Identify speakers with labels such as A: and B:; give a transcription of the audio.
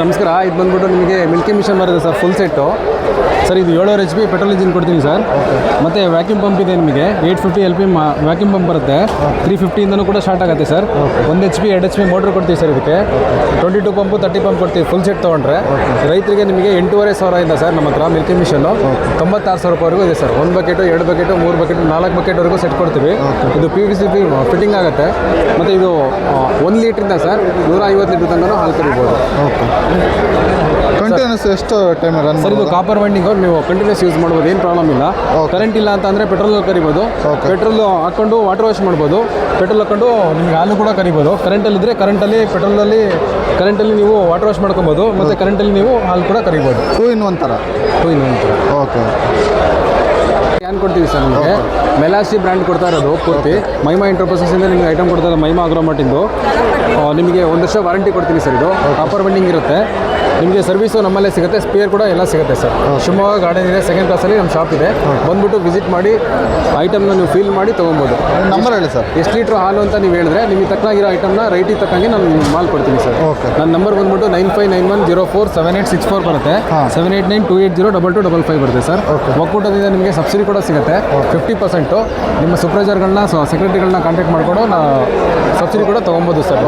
A: ನಮಸ್ಕಾರ ಇದು ಬಂದ್ಬಿಟ್ಟು ನಿಮಗೆ ಮಿಲ್ಕಿ ಮಿಷನ್ ಬರುತ್ತೆ ಸರ್ ಫುಲ್ ಸೆಟ್ಟು ಸರ್, ಇದು ಏಳುವರೆ ಎಚ್ ಪಿ ಪೆಟ್ರೋಲ್ ಇಂಜಿನ್ ಕೊಡ್ತೀನಿ ಸರ್. ಮತ್ತು ವ್ಯಾಕ್ಯೂಮ್ ಪಂಪ್ ಇದೆ ನಿಮಗೆ. Eight fifty L P vacuum pump ಬರುತ್ತೆ. ತ್ರೀ ಫಿಫ್ಟಿಯಿಂದನೂ ಕೂಡ ಸ್ಟಾರ್ಟ್ ಆಗುತ್ತೆ ಸರ್. ಒಂದು ಎಚ್ ಪಿ ಎರಡು ಎಚ್ ಪಿ ಮೋಟ್ರ್ ಕೊಡ್ತೀವಿ ಸರ್ ಇದಕ್ಕೆ. Twenty two pump thirty pump ಕೊಡ್ತೀವಿ ಫುಲ್ ಸೆಟ್ ತೊಗೊಂಡ್ರೆ. ರೈತರಿಗೆ ನಿಮಗೆ ಎಂಟೂವರೆ ಸಾವಿರದಿಂದ ಸರ್ ನಮ್ಮ ಹತ್ರ ಮಿಲ್ಕಿ ಮಿಷನ್ನು ತೊಂಬತ್ತಾರು ಸಾವಿರ ರೂಪಾಯಿವರೆಗೂ ಇದೆ ಸರ್. ಒಂದು ಬಕೆಟು ಎರಡು ಬಕೆಟು ಮೂರು ಬಕೆಟು ನಾಲ್ಕು ಬಕೆಟ್ವರೆಗೂ ಸೆಟ್ ಕೊಡ್ತೀವಿ. ಇದು P V C P fitting ಆಗುತ್ತೆ. ಮತ್ತು ಇದು ಒಂದು ಲೀಟ್ರಿಂದ ಸರ್ ನೂರ ಐವತ್ತು ಲೀಟ್ರ್ ತನಕ ಹಾಲು ಕರಿಬೋದು.
B: ಓಕೆ ಕಂಟಿನ್ಯೂಸ್ ಎಷ್ಟು ಟೈಮ್ ರನ್
A: ಸರ್ ಇದು ಕಾಪರ್ ವೈಂಡಿಂಗ್ ನೀವು ಕಂಟಿನ್ಯೂಸ್ ಯೂಸ್ ಮಾಡ್ಬೋದು ಏನು ಪ್ರಾಬ್ಲಮ್ ಇಲ್ಲ. ಕರೆಂಟ್ ಇಲ್ಲ ಅಂತ ಅಂದರೆ ಪೆಟ್ರೋಲ್ ಕರಿಬೋದು. ಪೆಟ್ರೋಲ್ ಹಾಕೊಂಡು ವಾಟರ್ ವಾಶ್ ಮಾಡ್ಬೋದು. ಪೆಟ್ರೋಲ್ ಹಾಕೊಂಡು ನಿಮಗೆ ಹಾಲು ಕೂಡ ಕರಿಬೋದು. ಕರೆಂಟಲ್ಲಿ ಇದ್ದರೆ ಕರೆಂಟಲ್ಲಿ ಪೆಟ್ರೋಲಲ್ಲಿ ಕರೆಂಟಲ್ಲಿ ನೀವು ವಾಟರ್ ವಾಶ್ ಮಾಡ್ಕೊಬೋದು. ಮತ್ತು ಕರೆಂಟಲ್ಲಿ ನೀವು ಹಾಲು ಕೂಡ ಕರಿಬೋದು.
B: ಟೂ ಇನ್ ಒನ್ ಥರ
A: ಟೂ ಇನ್ ಒಂಥರ
B: ಓಕೆ
A: ಕ್ಯಾನ್ ಕೊಡ್ತೀವಿ ಸರ್ ನಿಮಗೆ. ಮೆಲಾಸಿ ಬ್ರ್ಯಾಂಡ್ ಕೊಡ್ತಾ ಇರೋದು ಪೂರ್ತಿ. ಮೈಮಾ ಇಂಟರ್ಪ್ರೈಸಸ್ಸಿಂದ ನಿಮಗೆ ಐಟಮ್ ಕೊಡ್ತಾ ಇರೋದು ಮೈಮಾ ಅಗ್ರೋಮಾಟಿಂದು ಆ, ನಿಮಗೆ ಒಂದು ವರ್ಷ ವಾರಂಟಿ ಕೊಡ್ತೀನಿ ಸರ್ ಇದು. ಕಾಪರ್ ಬೆಂಡಿಂಗ್ ಇರುತ್ತೆ. ನಿಮಗೆ ಸರ್ವಿಸು ನಮ್ಮಲ್ಲೇ ಸಿಗುತ್ತೆ ಸ್ಪೇರ್ ಕೂಡ ಎಲ್ಲ ಸಿಗುತ್ತೆ ಸರ್ ಶಿವಮೊಗ್ಗ ಗಾರ್ಡನ್ ಇದೆ ಸೆಕೆಂಡ್ ಕ್ಲಾಸಲ್ಲಿ ನಮ್ಮ ಶಾಪ್ ಇದೆ. ಬಂದ್ಬಿಟ್ಟು ವಿಸಿಟ್ ಮಾಡಿ ಐಟಮ್ನ ನೀವು ಫೀಲ್ ಮಾಡಿ ತೊಗೊಬೋದು.
B: ನಂಬರ್ ಹೇಳಿ ಸರ್
A: ಎಷ್ಟು ಲೀಟ್ರ್ ಹಾಲು ಅಂತ ನೀವು ಹೇಳಿದ್ರೆ ನಿಮಗೆ ತಕ್ಕನಾಗಿರೋ ಐಟಮ್ನ ರೈಟಿಗೆ ತಕ್ಕಂಗೆ ನಾನು ಮಾಲ್ ಕೊಡ್ತೀನಿ ಸರ್
B: ಓಕೆ
A: ನನ್ನ ನಂಬರ್ ಬಂದುಬಿಟ್ಟು nine five nine one zero four seven eight six four ಬರುತ್ತೆ. Seven eight nine two eight zero double two double five ಬರುತ್ತೆ ಸರ್. ಒಕ್ಕೂಟದಿಂದ ನಿಮಗೆ ಸಬ್ಸಿಡಿ ಕೂಡ ಸಿಗುತ್ತೆ. ಫಿಫ್ಟಿ ಪರ್ಸೆಂಟು ನಿಮ್ಮ ಸೂಪರ್ವೈಸರ್ಗಳನ್ನ ಸೆಕ್ರೆಟರಿಗಳನ್ನ ಕಾಂಟ್ಯಾಕ್ಟ್ ಮಾಡಿಕೊಂಡು ನಾ ಸಬ್ಸಿಡಿ ಕೂಡ ತೊಗೊಬೋದು ಸರ್